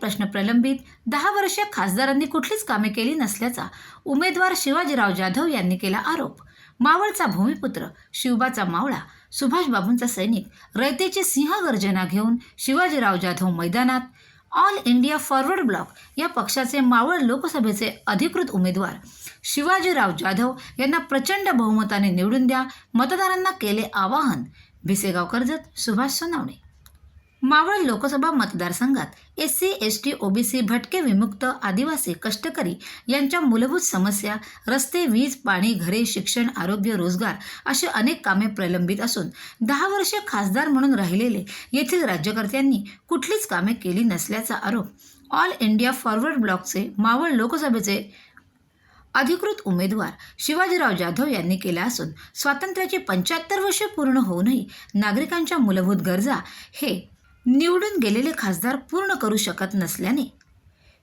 प्रश्न प्रलंबित दहा वर्ष खासदारांनी कुठलीच कामे केली नसल्याचा उमेदवार शिवाजीराव जाधव यांनी केला आरोप. मावळचा भूमिपुत्र शिवबाचा मावळा सुभाषबाबूंचा सैनिक रयतेची सिंहगर्जना घेऊन शिवाजीराव जाधव मैदानात ऑल इंडिया फॉरवर्ड ब्लॉक या पक्षाचे मावळ लोकसभेचे अधिकृत उमेदवार शिवाजीराव जाधव यांना प्रचंड बहुमताने निवडून द्या मतदारांना केले आवाहन. भिसेगाव कर्जत सुभाष सोनावणे. मावळ लोकसभा मतदारसंघात S C S T OBC भटके विमुक्त आदिवासी कष्टकरी यांच्या मूलभूत समस्या रस्ते वीज पाणी घरे शिक्षण आरोग्य रोजगार अशी अनेक कामे प्रलंबित असून दहा वर्षे खासदार म्हणून राहिलेले येथील राज्यकर्त्यांनी कुठलीच कामे केली नसल्याचा आरोप ऑल इंडिया फॉरवर्ड ब्लॉकचे मावळ लोकसभेचे अधिकृत उमेदवार शिवाजीराव जाधव यांनी केला असून स्वातंत्र्याची पंच्याहत्तर वर्षे पूर्ण होऊनही नागरिकांच्या मूलभूत गरजा हे निवडून गेलेले खासदार पूर्ण करू शकत नसल्याने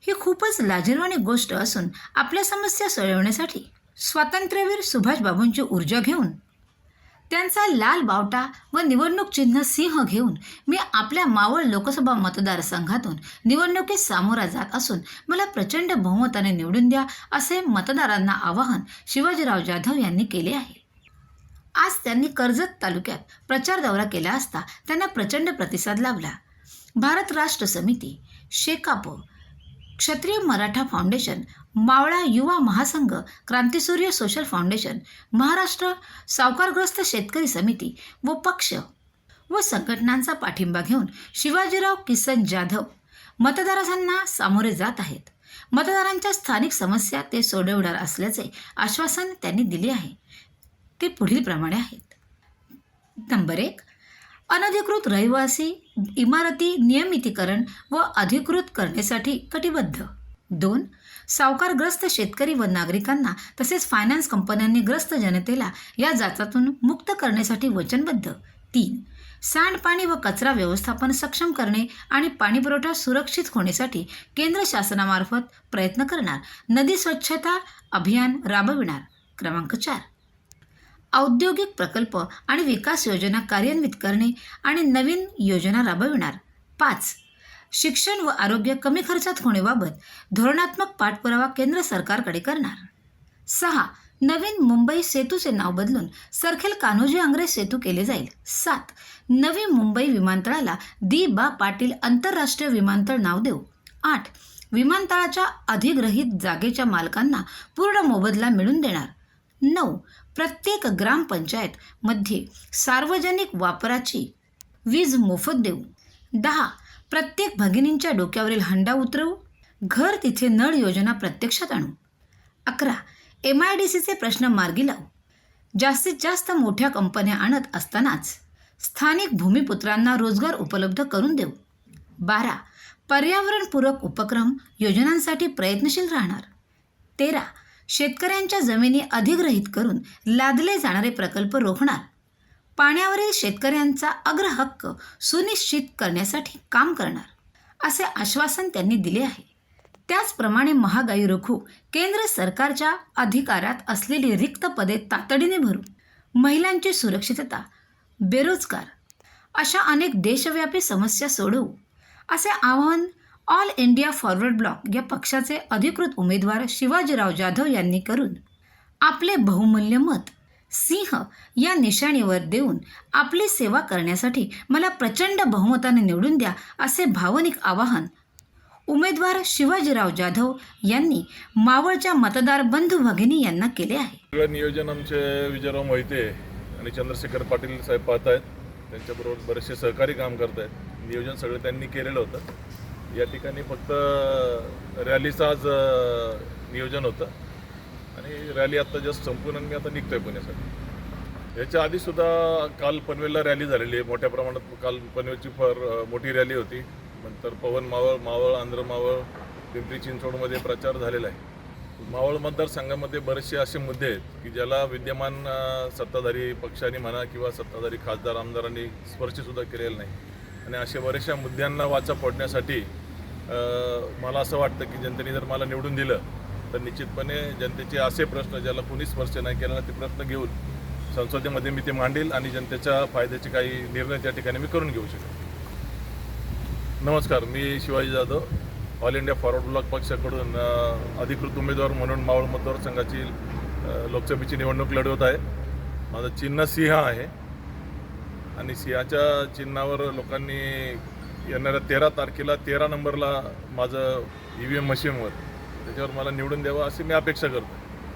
ही खूपच लाजिरवाणी गोष्ट असून आपल्या समस्या सोडवण्यासाठी स्वातंत्र्यवीर सुभाषबाबूंची ऊर्जा घेऊन त्यांचा लाल बावटा व निवडणूक चिन्ह सिंह घेऊन मी आपल्या मावळ लोकसभा मतदारसंघातून निवडणुकीत सामोरा जात असून मला प्रचंड बहुमताने निवडून द्या असे मतदारांना आवाहन शिवाजीराव जाधव यांनी केले आहे. आज त्यांनी कर्जत तालुक्यात प्रचार दौरा केला असता त्यांना प्रचंड प्रतिसाद लाभला. भारत राष्ट्र समिती शेकाप क्षत्रिय Maratha foundation Mavala Yuva Mahasangh Krantisurya social foundation Maharashtra सावकारग्रस्त शेतकरी समिती व पक्ष व संघटनांचा पाठिंबा घेऊन शिवाजीराव किसन जाधव मतदारांना सामोरे जात आहेत. मतदारांच्या स्थानिक समस्या ते सोडवणार असल्याचे आश्वासन त्यांनी दिले आहे. ते पुढील प्रमाणे आहेत. नंबर एक अनधिकृत रहिवासी इमारती नियमितीकरण व अधिकृत करण्यासाठी कटिबद्ध. दोन सावकारग्रस्त शेतकरी व नागरिकांना तसेच फायनान्स कंपन्यांनी ग्रस्त जनतेला या जाचातून मुक्त करण्यासाठी वचनबद्ध. तीन सांडपाणी व कचरा व्यवस्थापन सक्षम करणे आणि पाणीपुरवठा सुरक्षित होण्यासाठी केंद्र शासनामार्फत प्रयत्न करणार. नदी स्वच्छता अभियान राबविणार. क्रमांक चार औद्योगिक प्रकल्प आणि विकास योजना कार्यान्वित करणे आणि नवीन योजना राबविणार. पाच शिक्षण व आरोग्य कमी खर्चात होण्याबाबत धोरणात्मक पाठपुरावा केंद्र सरकारकडे करणार. सहा नवीन मुंबई सेतूचे नाव बदलून सरखेल कान्होजी आंग्रे सेतू केले जाईल. सात नवी मुंबई विमानतळाला दी बा पाटील आंतरराष्ट्रीय विमानतळ नाव देऊ. आठ विमानतळाच्या अधिग्रहित जागेच्या मालकांना पूर्ण मोबदला मिळून देणार. नऊ. प्रत्येक ग्रामपंचायतमध्ये सार्वजनिक वापराची वीज मोफत देऊ. दहा. प्रत्येक भगिनींच्या डोक्यावरील हंडा उतरवू. घर तिथे नळ योजना प्रत्यक्षात आणू. अकरा. एम आय डी सीचे प्रश्न मार्गी लावू. जास्तीत जास्त मोठ्या कंपन्या आणत असतानाच स्थानिक भूमिपुत्रांना रोजगार उपलब्ध करून देऊ. बारा. पर्यावरणपूरक उपक्रम योजनांसाठी प्रयत्नशील राहणार. तेरा. शेतकऱ्यांच्या जमिनी अधिग्रहित करून लादले जाणारे प्रकल्प रोखणार. पाण्यावरील शेतकऱ्यांचा अग्रहक्क सुनिश्चित करण्यासाठी काम करणार असे आश्वासन त्यांनी दिले आहे. त्याचप्रमाणे महागाई रोखू केंद्र सरकारच्या अधिकारात असलेली रिक्त पदे तातडीने भरू महिलांची सुरक्षितता बेरोजगार अशा अनेक देशव्यापी समस्या सोडवू असे आवाहन ऑल इंडिया फॉरवर्ड ब्लॉक या पक्षाचे अधिकृत उमेदवार शिवाजीराव जाधव यांनी करून आपले बहुमूल्य मत सिंह या निशाणीवर देऊन आपली सेवा करण्यासाठी मला प्रचंड बहुमताने निवडून द्या असे भावनिक आवाहन उमेदवार शिवाजीराव जाधव यांनी मावळच्या मतदार बंधू भगिनी यांना केले आहे. सगळं नियोजन आमचे विजयराव मोहिते आणि चंद्रशेखर पाटील साहेब पाहत आहेत त्यांच्याबरोबर बरेचसे सहकारी काम करत आहेत नियोजन सगळं त्यांनी केलेलं होतं. या ठिकाणी फक्त रॅलीचं आज नियोजन होतं. आणि रॅली आत्ता जस्ट संपून आणि मी आता निघतोय पुण्यासाठी. याच्या आधीसुद्धा काल पनवेलला रॅली झालेली आहे. मोठ्या प्रमाणात काल पनवेलची फार मोठी रॅली होती. नंतर पवन मावळ मावळ आंध्र मावळ पिंपरी चिंचवडमध्ये प्रचार झालेला आहे. मावळ मतदारसंघामध्ये बरेचसे असे मुद्दे आहेत की ज्याला विद्यमान सत्ताधारी पक्षांनी म्हणा किंवा सत्ताधारी खासदार आमदारांनी स्पर्शसुद्धा केलेला नाही. आणि अशा बऱ्याचशा मुद्द्यांना वाचा फोडण्यासाठी मला असं वाटतं की जनतेने जर मला निवडून दिलं तर निश्चितपणे जनतेचे असे प्रश्न ज्याला कोणी स्पर्श नाही केला ते प्रश्न घेऊन संसदेमध्ये मी ते मांडेल आणि जनतेच्या फायद्याचे काही निर्णय त्या ठिकाणी मी करून घेऊ शकेन नमस्कार मी Shivaji Jadhav all India forward bloc पक्षाकडून अधिकृत उमेदवार म्हणून मावळ मतदारसंघाची लोकसभेची निवडणूक लढवत आहे. माझं चिन्ह सिंह आहे. आणि सिंहाच्या चिन्हावर लोकांनी येणाऱ्या तेरा तारखेला तेरा नंबरला माझं ई व्ही एम मशीनवर त्याच्यावर मला निवडून द्यावं अशी मी अपेक्षा करतो